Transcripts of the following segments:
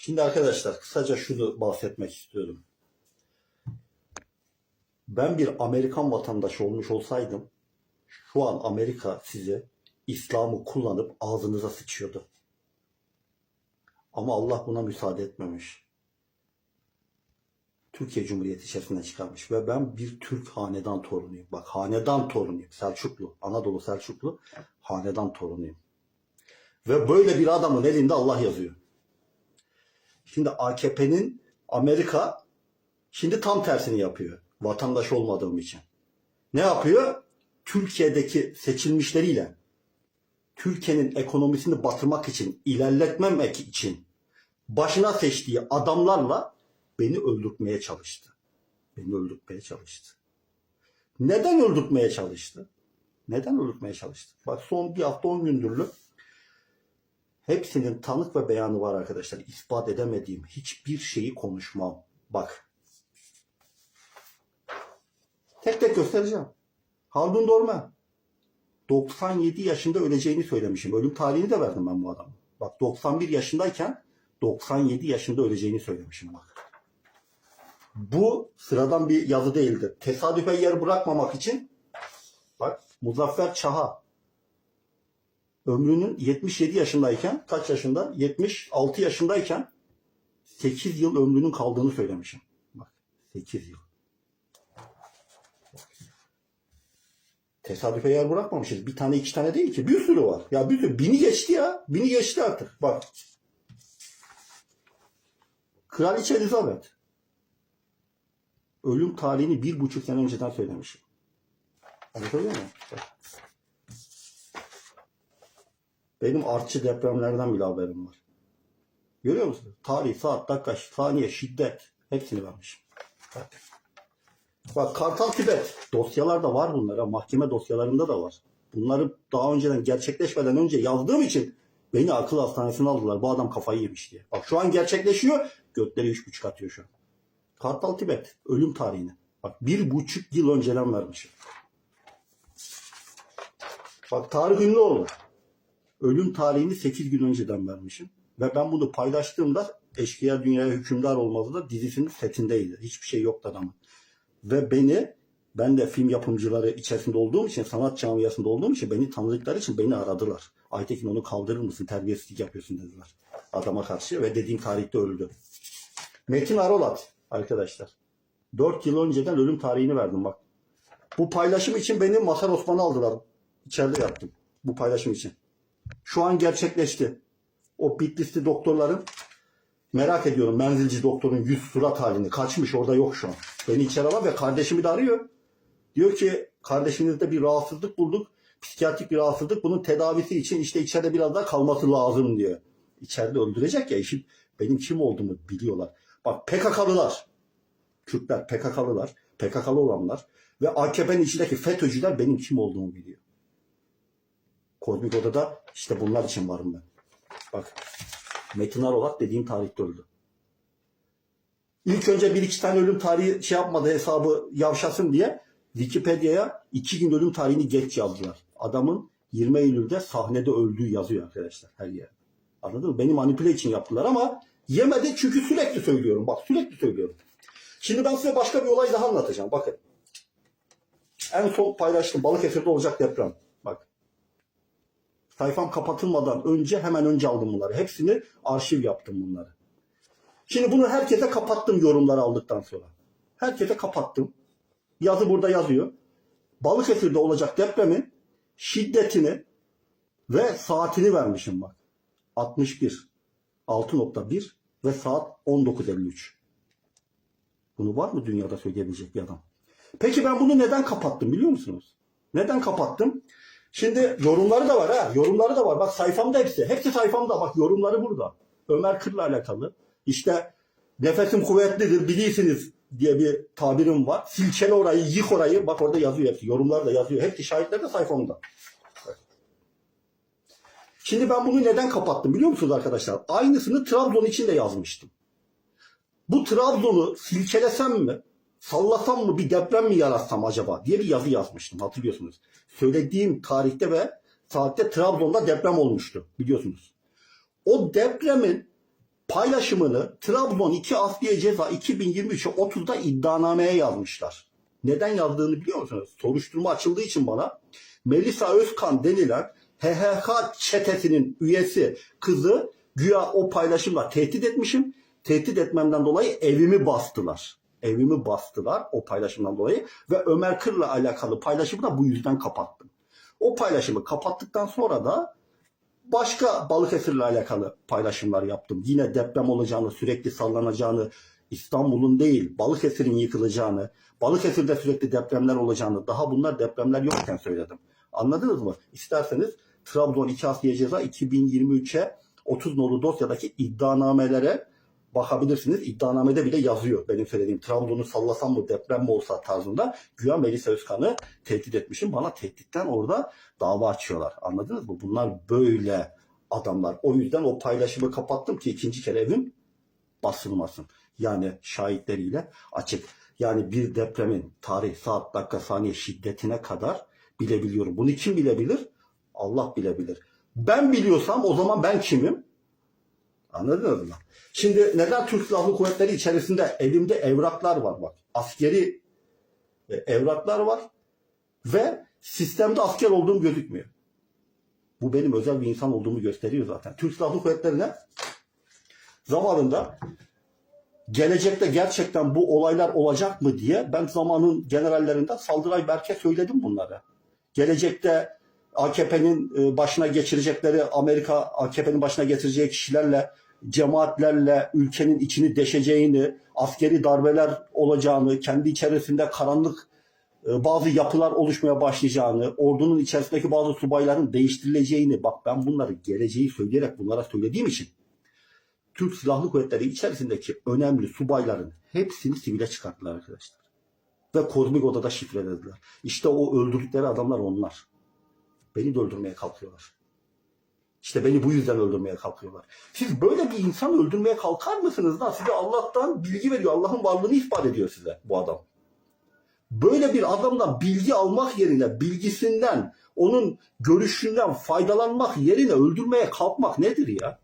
Şimdi arkadaşlar kısaca şunu bahsetmek istiyorum. Ben bir Amerikan vatandaşı olmuş olsaydım şu an Amerika size İslam'ı kullanıp ağzınıza sıçıyordu. Ama Allah buna müsaade etmemiş. Türkiye Cumhuriyeti içerisinden çıkarmış ve ben bir Türk hanedan torunuyum. Bak hanedan torunuyum. Selçuklu, Anadolu Selçuklu hanedan torunuyum. Ve böyle bir adamın elinde Allah yazıyor. Şimdi AKP'nin Amerika şimdi tam tersini yapıyor. Vatandaş olmadığım için. Ne yapıyor? Türkiye'deki seçilmişleriyle Türkiye'nin ekonomisini batırmak için, ilerletmemek için başına seçtiği adamlarla beni öldürtmeye çalıştı. Beni öldürtmeye çalıştı. Neden öldürtmeye çalıştı? Neden öldürtmeye çalıştı? Bak son bir hafta on gündürlü hepsinin tanık ve beyanı var arkadaşlar. İspat edemediğim hiçbir şeyi konuşmam. Bak. Tek tek göstereceğim. Haldun Dorme. 97 yaşında öleceğini söylemişim. Ölüm tarihini de verdim ben bu adamı. Bak 91 yaşındayken 97 yaşında öleceğini söylemişim bak. Bu sıradan bir yazı değildir. Tesadüfe yer bırakmamak için bak Muzaffer Çaha ömrünün 77 yaşındayken kaç yaşında? 76 yaşındayken 8 yıl ömrünün kaldığını söylemişim. Bak 8 yıl. Tesadüfe yer bırakmamışız. Bir tane iki tane değil ki. Bir sürü var. Ya bir sürü. Bini geçti ya. Bini geçti artık. Bak. Kraliçe Elizabeth. Ölüm tarihini bir buçuk sene önceden söylemişim. Anlatabiliyor muyum? Bak. Benim artçı depremlerden bile haberim var. Görüyor musun? Tarih, saat, dakika, saniye, şiddet. Hepsini vermişim. Bak. Kartal Tibet dosyalarda var bunlar. Mahkeme dosyalarında da var. Bunları daha önceden gerçekleşmeden önce yazdığım için beni akıl hastanesine aldılar. Bu adam kafayı yemiş diye. Bak şu an gerçekleşiyor. Gökleri üç buçuk atıyor şu an. Kartal Tibet ölüm tarihini. Bak bir buçuk yıl önceden vermişim. Bak Tarık Ünlüoğlu. Ölüm tarihini 8 gün önceden vermişim. Ve ben bunu paylaştığımda Eşkıya Dünyaya Hükümdar Olmaz'ı da dizisinin setindeydi. Hiçbir şey yoktu adamın. Ve beni ben de film yapımcıları içerisinde olduğum için, sanat camiasında olduğum için beni tanıdıkları için beni aradılar. Aytekin onu kaldırır mısın, terbiyesizlik yapıyorsun dediler. Adama karşı ve dediğim tarihte öldü. Metin Arolat arkadaşlar. 4 yıl önceden ölüm tarihini verdim bak. Bu paylaşım için beni Masar Osman'ı aldılar. İçeride yattım. Bu paylaşım için. Şu an gerçekleşti. O Bitlisli doktorların merak ediyorum menzilci doktorun yüz surat halini. Kaçmış orada yok şu an. Beni içeri alan ve kardeşimi de arıyor. Diyor ki kardeşinizde bir rahatsızlık bulduk. Psikiyatrik bir rahatsızlık. Bunun tedavisi için işte içeride biraz daha kalması lazım diyor. İçeride öldürecek ya işin benim kim olduğumu biliyorlar. Bak PKK'lılar, Kürtler, PKK'lılar, PKK'lı olanlar ve AKP'nin içindeki FETÖ'cüler benim kim olduğumu biliyor. Kozmik Oda'da işte bunlar için varım ben. Bak Metin Arolak dediğim tarihte öldü. İlk önce bir iki tane ölüm tarihi şey yapmadı hesabı yavşasın diye Wikipedia'ya iki gün ölüm tarihini geç yazdılar. Adamın 20 Eylül'de sahnede öldüğü yazıyor arkadaşlar her yerde. Anladın mı? Beni manipüle için yaptılar ama yemedi çünkü sürekli söylüyorum. Bak sürekli söylüyorum. Şimdi ben size başka bir olay daha anlatacağım. Bakın. En son paylaştım. Balıkesir'de olacak deprem. Bak. Sayfam kapatılmadan önce hemen önce aldım bunları. Hepsini arşiv yaptım bunları. Şimdi bunu herkese kapattım yorumları aldıktan sonra. Herkese kapattım. Yazı burada yazıyor. Balıkesir'de olacak depremin şiddetini ve saatini vermişim bak. 61, 6.1 ve saat 19.53. Bunu var mı dünyada söyleyebilecek bir adam? Peki ben bunu neden kapattım biliyor musunuz? Neden kapattım? Şimdi yorumları da var ha. Yorumları da var. Bak sayfamda hepsi. Hepsi sayfamda. Bak yorumları burada. Ömer Kır'la alakalı. İşte nefesim kuvvetlidir bilirsiniz diye bir tabirim var. Silkele orayı, yık orayı. Bak orada yazıyor hepsi. Yorumlar da yazıyor. Hepsi şahitler de sayfamda. Şimdi ben bunu neden kapattım biliyor musunuz arkadaşlar? Aynısını Trabzon için de yazmıştım. Bu Trabzon'u silkelesem mi, sallasam mı bir deprem mi yaratsam acaba diye bir yazı yazmıştım hatırlıyorsunuz. Söylediğim tarihte ve saatte Trabzon'da deprem olmuştu biliyorsunuz. O depremin paylaşımını Trabzon 2 Asliye Ceza 2023'e 30'da iddianameye yazmışlar. Neden yazdığını biliyor musunuz? Soruşturma açıldığı için bana Melisa Özkan denilen HHK çetesinin üyesi kızı güya o paylaşımla tehdit etmişim. Tehdit etmemden dolayı evimi bastılar. Evimi bastılar o paylaşımdan dolayı ve Ömer Kır'la alakalı paylaşımı da bu yüzden kapattım. O paylaşımı kapattıktan sonra da başka Balıkesir'le alakalı paylaşımlar yaptım. Yine deprem olacağını, sürekli sallanacağını, İstanbul'un değil Balıkesir'in yıkılacağını, Balıkesir'de sürekli depremler olacağını, daha bunlar depremler yokken söyledim. Anladınız mı? İsterseniz Trabzon 2 Asliye Ceza 2023'e 30 nolu dosyadaki iddianamelere bakabilirsiniz. İddianamede bile yazıyor benim söylediğim. Trabzon'u sallasam mı deprem mi olsa tarzında güya Melisa Özkan'ı tehdit etmişim. Bana tehditten orada dava açıyorlar. Anladınız mı? Bunlar böyle adamlar. O yüzden o paylaşımı kapattım ki ikinci kere evim basılmasın. Yani şahitleriyle açık. Yani bir depremin tarih, saat, dakika, saniye şiddetine kadar bilebiliyorum. Bunu kim bilebilir? Allah bilebilir. Ben biliyorsam o zaman ben kimim? Anladınız mı? Şimdi neden Türk Silahlı Kuvvetleri içerisinde elimde evraklar var bak. Askeri e, evraklar var ve sistemde asker olduğum gözükmüyor. Bu benim özel bir insan olduğumu gösteriyor zaten. Türk Silahlı Kuvvetleri'ne zamanında gelecekte gerçekten bu olaylar olacak mı diye ben zamanın generallerinden Saldıray Berk'e söyledim bunları. Gelecekte AKP'nin e, başına geçirecekleri Amerika AKP'nin başına getireceği kişilerle cemaatlerle ülkenin içini deşeceğini, askeri darbeler olacağını, kendi içerisinde karanlık e, bazı yapılar oluşmaya başlayacağını, ordunun içerisindeki bazı subayların değiştirileceğini, bak ben bunları geleceği söyleyerek bunlara söylediğim için Türk Silahlı Kuvvetleri içerisindeki önemli subayların hepsini sivile çıkarttılar arkadaşlar. Ve kozmik odada şifrelediler. İşte o öldürdükleri adamlar onlar. Beni de öldürmeye kalkıyorlar. İşte beni bu yüzden öldürmeye kalkıyorlar. Siz böyle bir insan öldürmeye kalkar mısınız da size Allah'tan bilgi veriyor. Allah'ın varlığını ispat ediyor size bu adam. Böyle bir adamdan bilgi almak yerine bilgisinden, onun görüşünden faydalanmak yerine öldürmeye kalkmak nedir ya?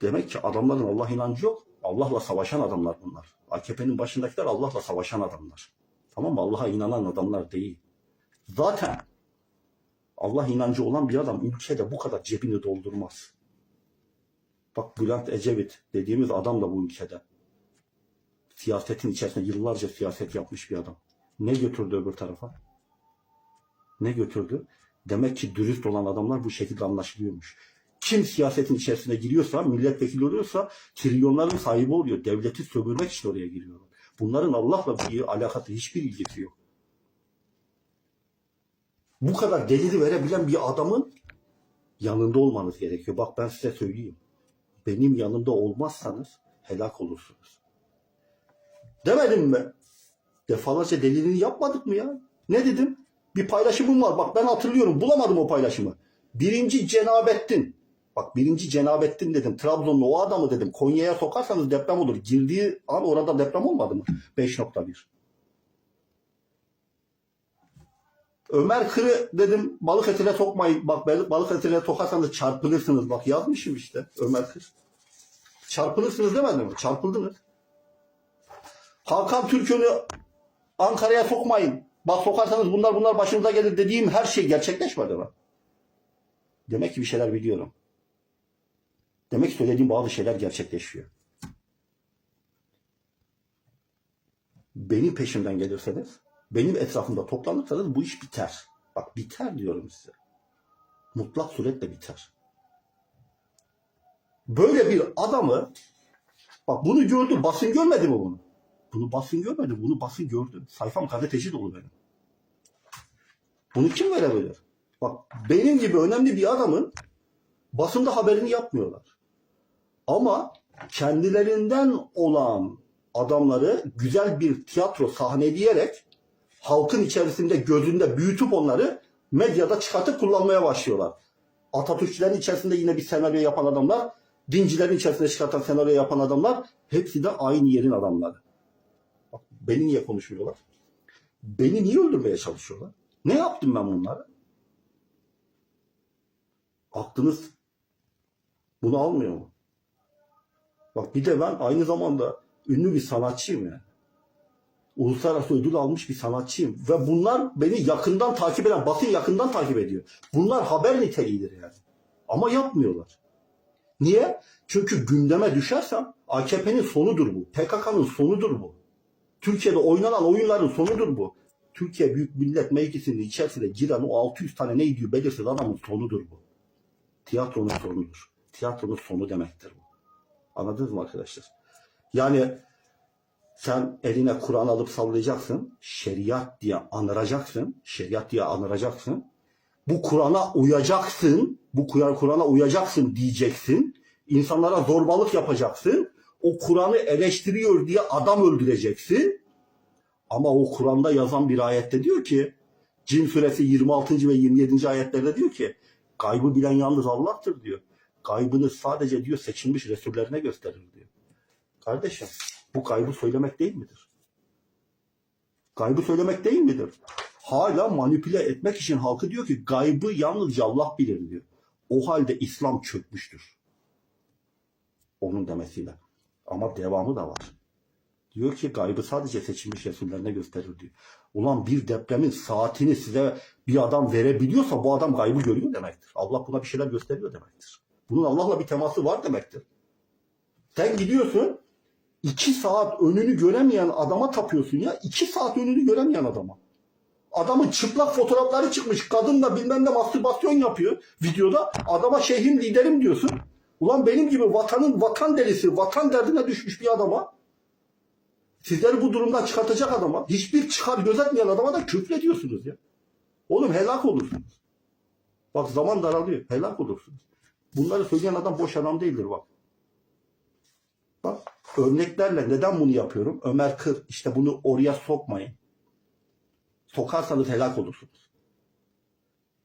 Demek ki adamların Allah inancı yok. Allah'la savaşan adamlar bunlar. AKP'nin başındakiler Allah'la savaşan adamlar. Tamam mı? Allah'a inanan adamlar değil. Zaten Allah inancı olan bir adam ülkede bu kadar cebini doldurmaz. Bak Bülent Ecevit dediğimiz adam da bu ülkede. Siyasetin içerisinde yıllarca siyaset yapmış bir adam. Ne götürdü öbür tarafa? Ne götürdü? Demek ki dürüst olan adamlar bu şekilde anlaşılıyormuş. Kim siyasetin içerisine giriyorsa, milletvekili oluyorsa trilyonların sahibi oluyor. Devleti sömürmek için oraya giriyorlar. Bunların Allah'la bir alakası, hiçbir ilgisi yok bu kadar delili verebilen bir adamın yanında olmanız gerekiyor. Bak ben size söyleyeyim. Benim yanımda olmazsanız helak olursunuz. Demedim mi? Defalarca delilini yapmadık mı ya? Ne dedim? Bir paylaşımım var. Bak ben hatırlıyorum. Bulamadım o paylaşımı. Birinci Cenabettin. Bak birinci Cenabettin dedim. Trabzonlu o adamı dedim. Konya'ya sokarsanız deprem olur. Girdiği an orada deprem olmadı mı? 5.1. Ömer Kırı dedim balık etine sokmayın. Bak balık etine sokarsanız çarpılırsınız. Bak yazmışım işte Ömer Kır. Çarpılırsınız demedim mi? Çarpıldınız. Hakan Türk'ünü Ankara'ya sokmayın. Bak sokarsanız bunlar bunlar başınıza gelir dediğim her şey gerçekleşmedi mi? Demek ki bir şeyler biliyorum. Demek ki söylediğim bazı şeyler gerçekleşiyor. Benim peşimden gelirseniz benim etrafımda toplanırsanız bu iş biter. Bak biter diyorum size. Mutlak suretle biter. Böyle bir adamı bak bunu gördü. Basın görmedi mi bunu? Bunu basın görmedi. Bunu basın gördü. Sayfam gazeteci dolu benim. Bunu kim verebilir? Bak benim gibi önemli bir adamın basında haberini yapmıyorlar. Ama kendilerinden olan adamları güzel bir tiyatro sahneleyerek halkın içerisinde gözünde büyütüp onları medyada çıkartıp kullanmaya başlıyorlar. Atatürkçülerin içerisinde yine bir senaryo yapan adamlar, dincilerin içerisinde çıkartan senaryo yapan adamlar hepsi de aynı yerin adamları. Bak, beni niye konuşmuyorlar? Beni niye öldürmeye çalışıyorlar? Ne yaptım ben bunlara? Aklınız Bunu almıyor mu? Bak bir de ben aynı zamanda ünlü bir sanatçıyım ya. Uluslararası ödül almış bir sanatçıyım. Ve bunlar beni yakından takip eden, basın yakından takip ediyor. Bunlar haber niteliğidir yani. Ama yapmıyorlar. Niye? Çünkü gündeme düşersem AKP'nin sonudur bu. PKK'nın sonudur bu. Türkiye'de oynanan oyunların sonudur bu. Türkiye Büyük Millet Meclisi'nin içerisinde giren o 600 tane ne diyor belirsiz adamın sonudur bu. Tiyatronun sonudur. Tiyatronun sonu demektir bu. Anladınız mı arkadaşlar? Yani sen eline Kur'an alıp sallayacaksın. Şeriat diye anıracaksın. Şeriat diye anıracaksın. Bu Kur'an'a uyacaksın. Bu Kur- Kur'an'a uyacaksın diyeceksin. İnsanlara zorbalık yapacaksın. O Kur'an'ı eleştiriyor diye adam öldüreceksin. Ama o Kur'an'da yazan bir ayette diyor ki Cin suresi 26. ve 27. ayetlerde diyor ki gaybı bilen yalnız Allah'tır diyor. Gaybını sadece diyor seçilmiş Resullerine gösterir diyor. Kardeşim bu gaybı söylemek değil midir? Gaybı söylemek değil midir? Hala manipüle etmek için halkı diyor ki gaybı yalnızca Allah bilir diyor. O halde İslam çökmüştür. Onun demesiyle. Ama devamı da var. Diyor ki gaybı sadece seçilmiş Resullerine gösterir diyor. Ulan bir depremin saatini size bir adam verebiliyorsa bu adam gaybı görüyor demektir. Allah buna bir şeyler gösteriyor demektir. Bunun Allah'la bir teması var demektir. Sen gidiyorsun iki saat önünü göremeyen adama tapıyorsun ya. iki saat önünü göremeyen adama. Adamın çıplak fotoğrafları çıkmış. Kadınla bilmem ne mastürbasyon yapıyor videoda. Adama şeyhim liderim diyorsun. Ulan benim gibi vatanın vatan delisi, vatan derdine düşmüş bir adama sizleri bu durumdan çıkartacak adama, hiçbir çıkar gözetmeyen adama da küfrediyorsunuz ya. Oğlum helak olursunuz. Bak zaman daralıyor. Helak olursunuz. Bunları söyleyen adam boş adam değildir bak. Bak örneklerle neden bunu yapıyorum? Ömer Kır işte bunu oraya sokmayın. Sokarsanız helak olursunuz.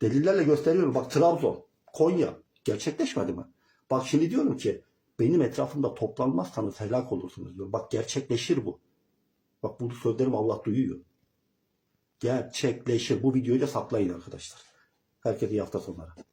Delillerle gösteriyorum. Bak Trabzon, Konya gerçekleşmedi mi? Bak şimdi diyorum ki benim etrafımda toplanmazsanız helak olursunuz diyor. Bak gerçekleşir bu. Bak bu sözlerimi Allah duyuyor. Gerçekleşir. Bu videoyu da saklayın arkadaşlar. Herkese iyi hafta sonları.